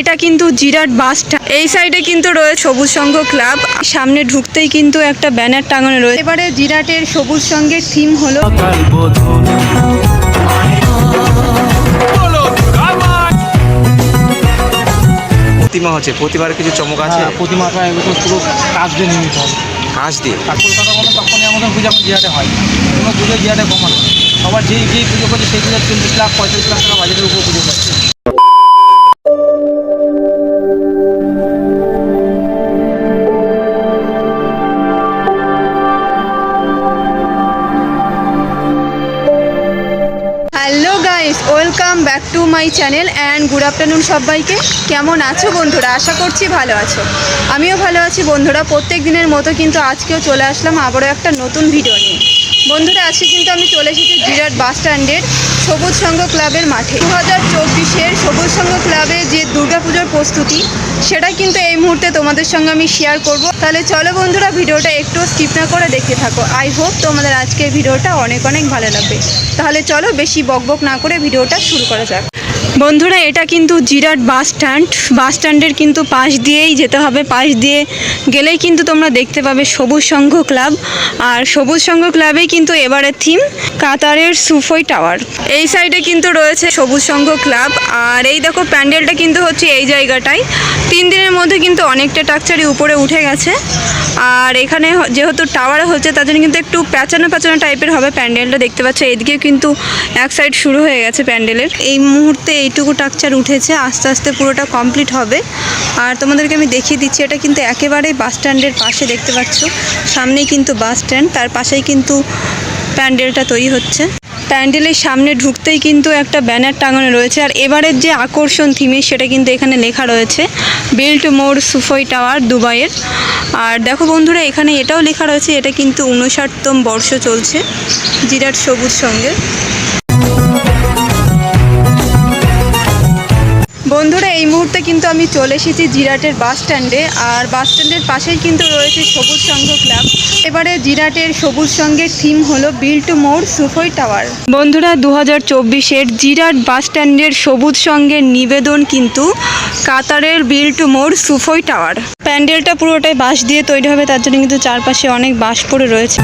এটা কিন্তু জিরাট বাসটা এই সাইডে কিন্তু রয়েছে সবুজ সংঘ ক্লাব। সামনে ঢুকতেই কিন্তু একটা ব্যানার টাঙানো রয়েছে। এবারে জিরাটের সবুজ সংঘের থিম হলো প্রতিমা হচ্ছে প্রতিমার কিছু চমক আছে? হ্যাঁ, প্রতিমাটা এগুলো পুরো কাজ দিয়ে নির্মিত হবে। কাঁচ দিয়ে? কলকাতা বলে তখনই আমাদের পুজো এখন জিরাটে হয়। কোনো পুজো জিরাটে কমানো সবার যেই যেই পুজো করছে সেই পুজো চল্লিশ লাখ পঁয়তাল্লিশ লাখ টাকা বাজেটের উপর পুজো করছে। To my channel and good afternoon সবাইকে। কেমন আছো বন্ধুরা? আশা করছি ভালো আছো। আমিও ভালো আছি বন্ধুরা। প্রত্যেক দিনের মতো কিন্তু আজকেও চলে আসলাম আবারও একটা নতুন ভিডিও নিয়ে। বন্ধুরা, আজকে কিন্তু আমি চলে এসেছি জিরাট বাস স্ট্যান্ডের সবুজ সংঘ ক্লাবের মাঠে। দু হাজার চব্বিশের সবুজ সংঘ ক্লাবে যে দুর্গাপুজোর প্রস্তুতি, সেটা কিন্তু এই মুহূর্তে তোমাদের সঙ্গে আমি শেয়ার করব। তাহলে চলো বন্ধুরা, ভিডিওটা একটু স্কিপ না করে দেখতে থাকো। আই হোপ তোমাদের আজকের ভিডিওটা অনেক অনেক ভালো লাগবে। তাহলে চলো বেশি বকবক না করে ভিডিওটা শুরু করা যাক। বন্ধুরা, এটা কিন্তু জিরাট বাস স্ট্যান্ড। বাস স্ট্যান্ডের কিন্তু পাশ দিয়েই যেতে হবে। পাশ দিয়ে গেলেই কিন্তু তোমরা দেখতে পাবে সবুজ সংঘ ক্লাব। আর সবুজ সংঘ ক্লাবেই কিন্তু এবারে থিম, কাতারের সুফই টাওয়ার। এই সাইডে কিন্তু রয়েছে সবুজ সংঘ ক্লাব। আর এই দেখো, প্যান্ডেলটা কিন্তু হচ্ছে এই জায়গাটায় তিন দিনের মধ্যে কিন্তু অনেকটা টাকচারি উপরে উঠে গেছে। আর এখানে যেহেতু টাওয়ার হচ্ছে, তার জন্য কিন্তু একটু প্যাচানো প্যাচানো টাইপের হবে প্যান্ডেলটা। দেখতে পাচ্ছ, এদিকে কিন্তু এক সাইড শুরু হয়ে গেছে প্যান্ডেলের। এই মুহূর্তে এইটুকু টাকচার উঠেছে, আস্তে আস্তে পুরোটা কমপ্লিট হবে। আর তোমাদেরকে আমি দেখিয়ে দিচ্ছি, এটা কিন্তু একেবারেই বাস স্ট্যান্ডের পাশে দেখতে পাচ্ছ। সামনেই কিন্তু বাস স্ট্যান্ড তার পাশেই কিন্তু প্যান্ডেলটা তৈরি হচ্ছে। প্যান্ডেলের সামনে ঢুকতেই কিন্তু একটা ব্যানার টাঙানো রয়েছে, আর এবারের যে আকর্ষণ থিমে সেটা কিন্তু এখানে লেখা রয়েছে বিল্ট মোর সুফই টাওয়ার দুবাইয়ের আর দেখো বন্ধুরা, এখানে এটাও লেখা রয়েছে, এটা কিন্তু উনষাটতম বর্ষ চলছে, জিরাট সবুজ সঙ্গে। বন্ধুরা, এই মুহূর্তে কিন্তু আমি চলে এসেছি জিরাটের বাস স্ট্যান্ডে, আর বাস স্ট্যান্ডের পাশেই কিন্তু রয়েছে সবুজ সংঘ ক্লাব। এবারে জিরাটের সবুজ সংঘের থিম হলো বিল টু মোর সুফই টাওয়ার। বন্ধুরা দু হাজার চব্বিশের জিরাট বাস স্ট্যান্ডের সবুজ সংঘের নিবেদন কিন্তু কাতারের বিল টু মোর সুফই টাওয়ার। প্যান্ডেলটা পুরোটাই বাঁশ দিয়ে তৈরি হবে, তার জন্য কিন্তু চারপাশে অনেক বাঁশ পড়ে রয়েছে।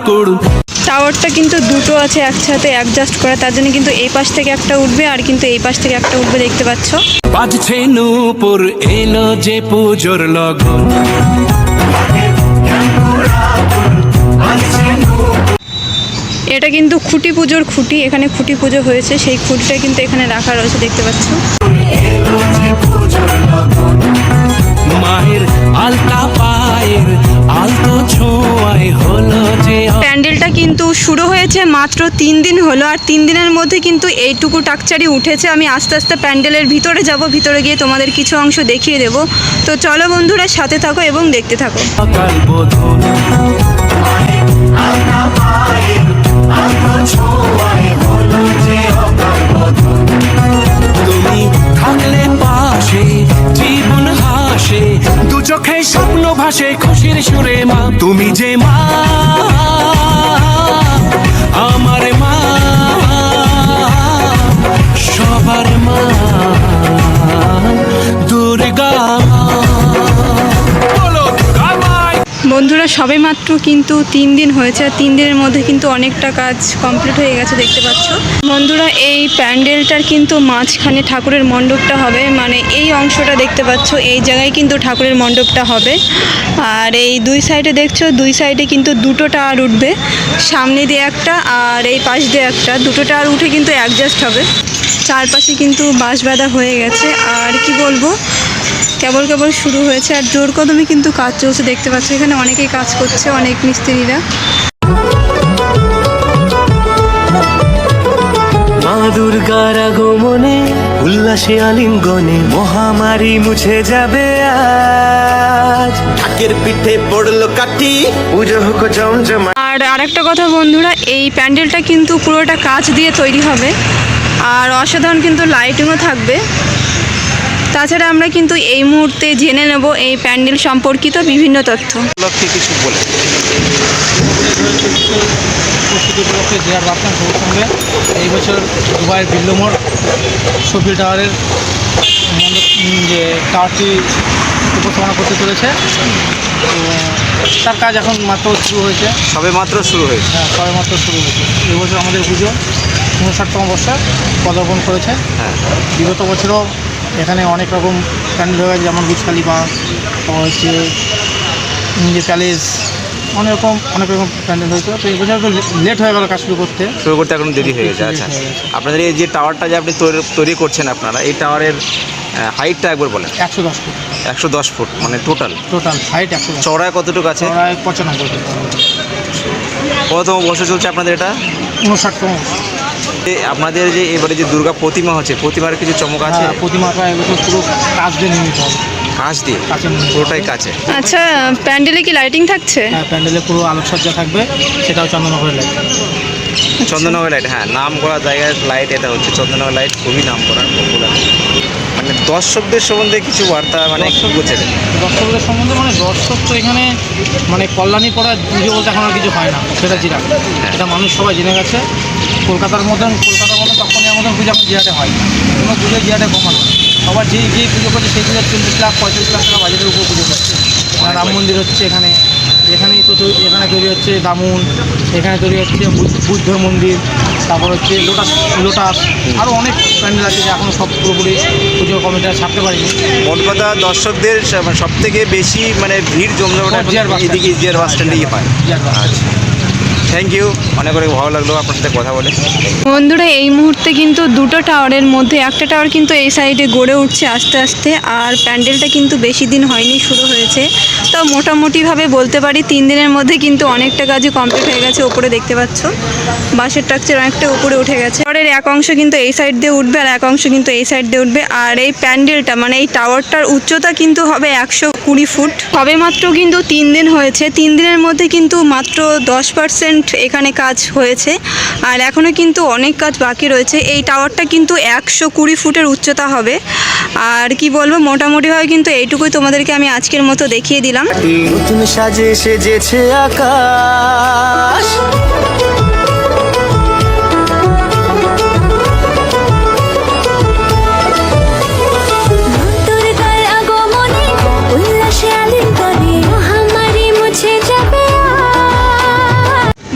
ঢ্যামকোড়া টাওয়ারটা কিন্তু দুটো আছে একসাথে অ্যাডজাস্ট করা। তার জন্য কিন্তু এই পাশ থেকে একটা উঠবে আর কিন্তু এই পাশ থেকে একটা উঠবে দেখতে পাচ্ছ? বাজছে নূপুর এলো যে পুজোর লগন এটা কিন্তু খুঁটি পুজোর খুঁটি এখানে খুঁটি পুজো হয়েছে। সেই খুঁটিটা কিন্তু এখানে রাখা রয়েছে দেখতে পাচ্ছ? মায়ের আলতা পায়ের আলতো ছোঁয়ায় হলো যে প্যান্ডেলটা কিন্তু শুরু হয়েছে মাত্র তিন দিন হলো আর তিন দিনের মধ্যে কিন্তু এইটুকু টাকচারি উঠেছে। আমি আস্তে আস্তে প্যান্ডেলের ভিতরে যাব ভিতরে গিয়ে তোমাদের কিছু অংশ দেখিয়ে দেব। তো চলো বন্ধুরা সাথে থাকো এবং দেখতে থাকো। সকাল বোধন তুমি ভাসে খুশির সুরে মা। তুমি যে মা সবে মাত্র কিন্তু তিন দিন হয়েছে, আর তিন দিনের মধ্যে কিন্তু অনেকটা কাজ কমপ্লিট হয়ে গেছে, দেখতে পাচ্ছ। বন্ধুরা, এই প্যান্ডেলটার কিন্তু মাঝখানে ঠাকুরের মণ্ডপটা হবে মানে এই অংশটা দেখতে পাচ্ছ, এই জায়গায় কিন্তু ঠাকুরের মণ্ডপটা হবে। আর এই দুই সাইডে দেখছ, দুই সাইডে কিন্তু দুটো টাওয়ার উঠবে, সামনে দিয়ে একটা আর এই পাশ দিয়ে একটা। দুটো টাওয়ার উঠে কিন্তু অ্যাডজাস্ট হবে। চারপাশে কিন্তু বাঁশ বাঁধা হয়ে গেছে। আর কি বলব? কেবল কেবল শুরু হয়েছে আর জোর কদমে কিন্তু কাজ চলছে। দেখতে পাচ্ছ এখানে অনেকেই কাজ করছে অনেক মিস্ত্রিরা। মা দুর্গার আগমনে উল্লাসে আলিঙ্গনে মহামারী মুছে যাবে আজ। ঢাকের পিঠে পড়ল কাঠি। পুজো হোক জমজমা আর আরেকটা কথা বন্ধুরা এই প্যান্ডেলটা কিন্তু পুরোটা কাচ দিয়ে তৈরি হবে। আর অসাধারণ কিন্তু লাইটিংও থাকবে। তাছাড়া আমরা কিন্তু এই মুহূর্তে জেনে নেব এই প্যান্ডেল সম্পর্কিত বিভিন্ন তথ্য। উপলক্ষে কিছু বলে। উপস্থিতি উপলক্ষে সবুজ সঙ্গে এই বছর দুবাইয়ের বিল্লমোড় সফিল টাওয়ারের যে টাওয়ারটি উপস্থাপনা করতে চলেছে। তো তার কাজ এখন মাত্র শুরু হয়েছে। সবে মাত্র শুরু হয়েছে। হ্যাঁ সবে মাত্র শুরু হয়েছে। এবছর আমাদের পুজো। উনষাটতম বর্ষে পদার্পণ করেছে। হ্যাঁ। বিগত বছরও এখানে অনেক রকম প্যান্ডেল হয়ে গেছে যেমন খালিফা হচ্ছে যে প্যালেস অনেক রকম অনেক রকম প্যান্ডেল হয়েছে। তো এবছর একটু লেট হয়ে গেল কাজ শুরু করতে। শুরু করতে এখন দেরি হয়ে গেছে আচ্ছা। আপনাদের এই যে টাওয়ারটা যে আপনি তৈরি- তৈরি করছেন আপনারা এই টাওয়ারের হাইটটা একবার বলেন। একশো দশ ফুট। একশো দশ ফুট মানে টোটাল টোটাল হাইট একশো দশ। চওড়ায় কতটুকু আছে? প্রায় পঁচানব্বই ফুট। কততম বছর চলছে আপনাদের এটা? উনষাটতম আপনাদের যে এবারে যে দুর্গা প্রতিমা হচ্ছে প্রতিমার কিছু চমক আছে? হ্যাঁ, প্রতিমাটা এবছর পুরো কাজ দিয়ে নির্মিত হবে। কাঁচ দিয়ে? পুরোটাই কাছে আচ্ছা প্যান্ডেলে কি লাইটিং থাকছে? হ্যাঁ প্যান্ডেলে পুরো আলোকসজ্জা থাকবে সেটাও চন্দননগরের লাইট চন্দননগর লাইট হ্যাঁ নাম করা জায়গার লাইট এটা হচ্ছে। চন্দননগর লাইট খুবই নাম করা পপুলার মানে দর্শকদের সম্বন্ধে কিছু বার্তা মানে বলছে দর্শকদের সম্বন্ধে মানে দর্শক তো এখানে মানে কল্যাণী পড়া পুজো বলতে এখন আর কিছু হয় না। সেটা জিরা এটা মানুষ সবাই জেনে গেছে। কলকাতার মতন কলকাতার মতন তখনই মতন পুজো এখন জিরাটে হয়। কোনো পুজো জিরাটে কমানো সবার যেই যেই পুজো করছে সেই পুজোর চল্লিশ লাখ পঁয়ত্রিশ লাখ টাকা বাজেটের উপর পুজো করছে রাম মন্দির হচ্ছে এখানে এখানেই তো এখানে তৈরি হচ্ছে দামুন এখানে তৈরি হচ্ছে বুদ্ধ- মন্দির তারপর হচ্ছে লোটাস লোটাস আরও অনেক প্যান্ডেল আছে যে এখনও সব পুরোপুরি পুজো কমিটিরা ছাড়তে পারিনি। মোট কথা দর্শকদের সব থেকে বেশি মানে ভিড় জমজমাট। এদিকে জিয়ার বাস স্ট্যান্ডেই হয়। আচ্ছা। থ্যাংক ইউ অনেক অনেক ভালো লাগল আপনার সাথে কথা বলে। বন্ধুরা, এই মুহূর্তে কিন্তু দুটো টাওয়ারের মধ্যে, একটা টাওয়ার কিন্তু এই সাইডে গড়ে উঠছে আস্তে আস্তে, আর প্যান্ডেলটা কিন্তু বেশি দিন হয়নি, শুরু হয়েছে। তো মোটামুটিভাবে বলতে পারি, তিন দিনের মধ্যে কিন্তু অনেকটা কাজই কমপ্লিট হয়ে গেছে ওপরে দেখতে পাচ্ছ। বাঁশের ট্রাকচার অনেকটা উপরে উঠে গেছে। টাওয়ারের এক অংশ কিন্তু এই সাইড দিয়ে উঠবে, আর এক অংশ কিন্তু এই সাইড দিয়ে উঠবে। আর এই প্যান্ডেলটা মানে এই টাওয়ারটার উচ্চতা কিন্তু হবে একশো কুড়ি ফুট। সবে মাত্র কিন্তু তিন দিন হয়েছে। তিন দিনের মধ্যে কিন্তু মাত্র দশ পার্সেন্ট এখানে কাজ হয়েছে। আর এখনও কিন্তু অনেক কাজ বাকি রয়েছে। এই টাওয়ারটা কিন্তু একশো কুড়ি ফুটের উচ্চতা হবে। আর কি বলব, মোটামুটিভাবে কিন্তু এইটুকুই তোমাদেরকে আমি আজকের মতো দেখিয়ে দিলাম। নতুন সাজে সেজেছে আকাশ।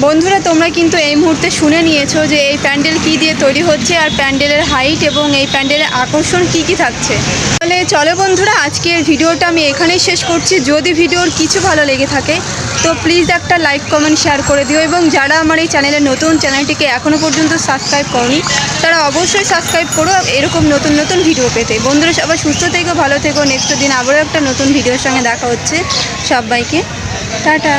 বন্ধুরা, তোমরা কিন্তু এই মুহূর্তে শুনে নিয়েছো যে এই প্যান্ডেল কি দিয়ে তৈরি হচ্ছে আর প্যান্ডেলের হাইট এবং এই প্যান্ডেলের আকর্ষণ কি কি থাকছে। তাহলে চলো বন্ধুরা, আজকের ভিডিওটা আমি এখানেই শেষ করছি। যদি ভিডিওর কিছু ভালো লেগে থাকে, তো প্লিজ একটা লাইক কমেন্ট শেয়ার করে দিও এবং যারা আমার এই চ্যানেলে নতুন চ্যানেলটিকে এখনও পর্যন্ত সাবস্ক্রাইব করনি, তারা অবশ্যই সাবস্ক্রাইব করো এরকম নতুন নতুন ভিডিও পেতে। বন্ধুরা, সবাই সুস্থ থেকো, ভালো থেকো। নেক্সট দিন আবারও একটা নতুন ভিডিওর সঙ্গে দেখা হচ্ছে সবাইকে। টাটা।